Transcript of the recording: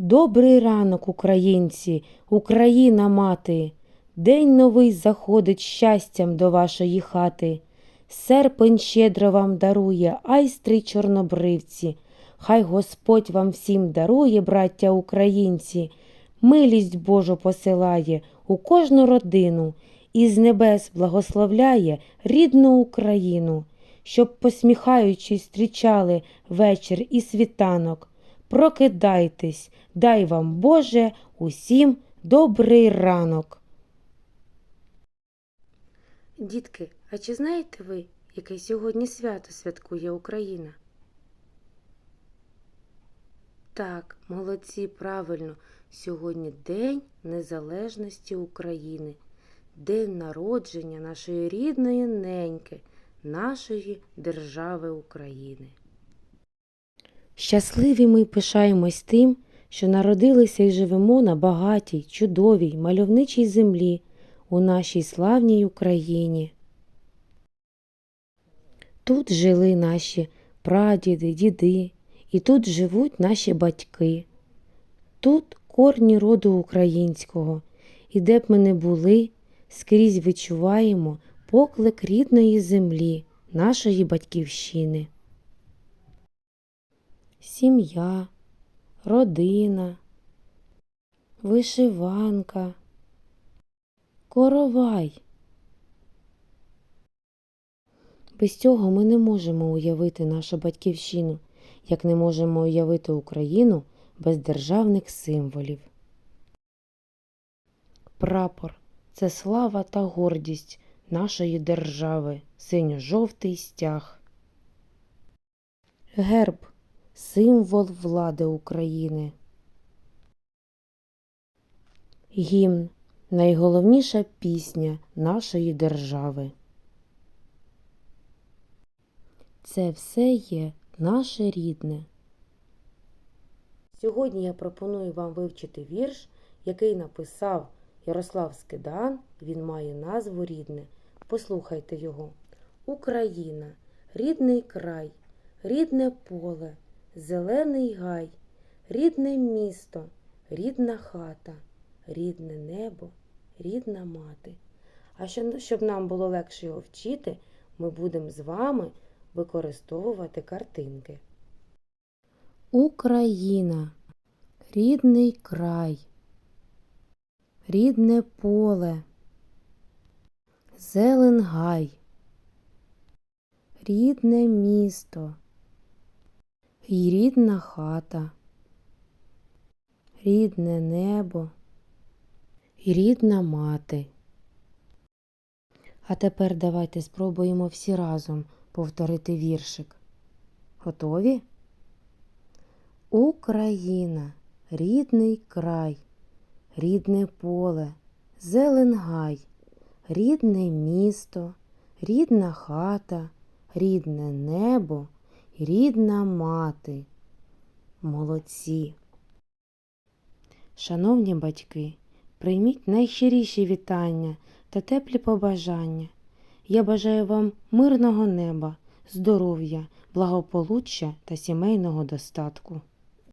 Добрий ранок, українці, Україна мати. День новий заходить щастям до вашої хати. Серпень щедро вам дарує, айстри чорнобривці. Хай Господь вам всім дарує, браття українці, милість Божу посилає у кожну родину і з небес благословляє рідну Україну, щоб, посміхаючись, зустрічали вечір і світанок. Прокидайтесь, дай вам Боже усім добрий ранок. Дітки, а чи знаєте ви, яке сьогодні свято святкує Україна? Так, молодці, правильно, сьогодні День Незалежності України, День народження нашої рідної неньки, нашої держави України. Щасливі ми пишаємось тим, що народилися і живемо на багатій, чудовій, мальовничій землі у нашій славній Україні. Тут жили наші прадіди, діди, і тут живуть наші батьки. Тут корні роду українського, і де б ми не були, скрізь відчуваємо поклик рідної землі, нашої батьківщини. Сім'я, родина, вишиванка, коровай. Без цього ми не можемо уявити нашу батьківщину, як не можемо уявити Україну без державних символів. Прапор це слава та гордість нашої держави, синьо-жовтий стяг. Герб символ влади України. Гімн найголовніша пісня нашої держави. Це все є наше рідне. Сьогодні я пропоную вам вивчити вірш, який написав Ярослав Скидан. Він має назву рідне. Послухайте його. Україна, рідний край, рідне поле, зелений гай, рідне місто, рідна хата, рідне небо, рідна мати. А щоб нам було легше його вчити, ми будемо з вами використовувати картинки. Україна, рідний край, рідне поле, зелен гай, рідне місто, і рідна хата, рідне небо, і рідна мати. А тепер давайте спробуємо всі разом повторити віршик. Готові? Україна, рідний край, рідне поле, зелен гай, рідне місто, рідна хата, рідне небо, рідна мати. Молодці. Шановні батьки, прийміть найщиріші вітання та теплі побажання. Я бажаю вам мирного неба, здоров'я, благополуччя та сімейного достатку.